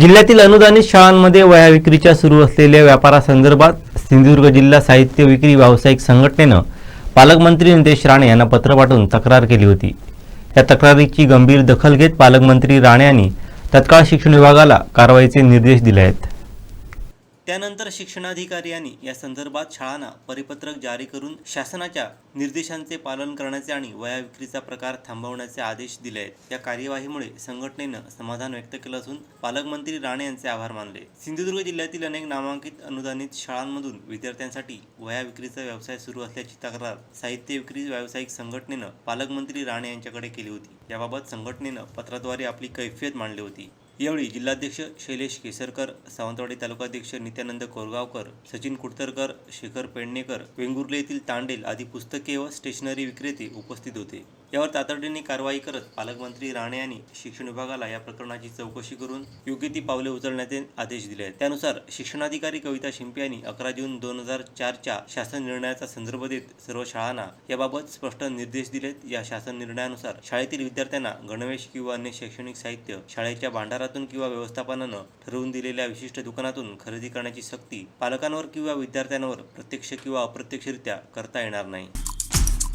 जिल्ह्यातील अनुदानित शाळांमध्ये वह्या विक्रीच्या सुरू असलेल्या व्यापारासंदर्भात सिंधुदुर्ग जिल्हा साहित्य विक्री व्यावसायिक संघटनेनं पालकमंत्री नितेश राणे यांना पत्र पाठवून तक्रार केली होती. या तक्रारीची गंभीर दखल घेत पालकमंत्री राणे यांनी तत्काळ शिक्षण विभागाला कारवाईचे निर्देश दिले आहेत. त्यानंतर शिक्षणाधिकारी यांनी या संदर्भात शाळांना परिपत्रक जारी करून शासनाच्या निर्देशांचे पालन करण्याचे आणि वया विक्रीचा प्रकार थांबवण्याचे आदेश दिले आहेत. या कार्यवाहीमुळे संघटनेनं समाधान व्यक्त केलं असून पालकमंत्री राणे यांचे आभार मानले. सिंधुदुर्ग जिल्ह्यातील अनेक नामांकित अनुदानित शाळांमधून विद्यार्थ्यांसाठी वया विक्रीचा व्यवसाय सुरू असल्याची तक्रार साहित्य विक्री व्यावसायिक संघटनेनं पालकमंत्री राणे यांच्याकडे केली होती. याबाबत संघटनेनं पत्राद्वारे आपली कैफियत मांडली होती. यावेळी जिल्हाध्यक्ष शैलेश केसरकर सावंतवाडी तालुकाध्यक्ष नित्यानंद कोरगावकर सचिन कुडतरकर शेखर पेडणेकर वेंगुर्ले येथील तांडेल आदी पुस्तके व स्टेशनरी विक्रेते उपस्थित होते. यावर तातडीने कारवाई करत पालकमंत्री राणे यांनी शिक्षण विभागाला या प्रकरणाची चौकशी करून योग्य ती पावले उचलण्याचे आदेश दिले आहेत. त्यानुसार शिक्षणाधिकारी कविता शिंपे यांनी अकरा जून दोन हजार चारच्या शासन निर्णयाचा संदर्भ देत सर्व शाळांना याबाबत स्पष्ट निर्देश दिलेत. या शासन निर्णयानुसार शाळेतील विद्यार्थ्यांना गणवेश किंवा अन्य शैक्षणिक साहित्य शाळेच्या भांडारातून किंवा व्यवस्थापनानं ठरवून दिलेल्या विशिष्ट दुकानातून खरेदी करण्याची सक्ती पालकांवर किंवा विद्यार्थ्यांवर प्रत्यक्ष किंवा अप्रत्यक्षरित्या करता येणार नाही.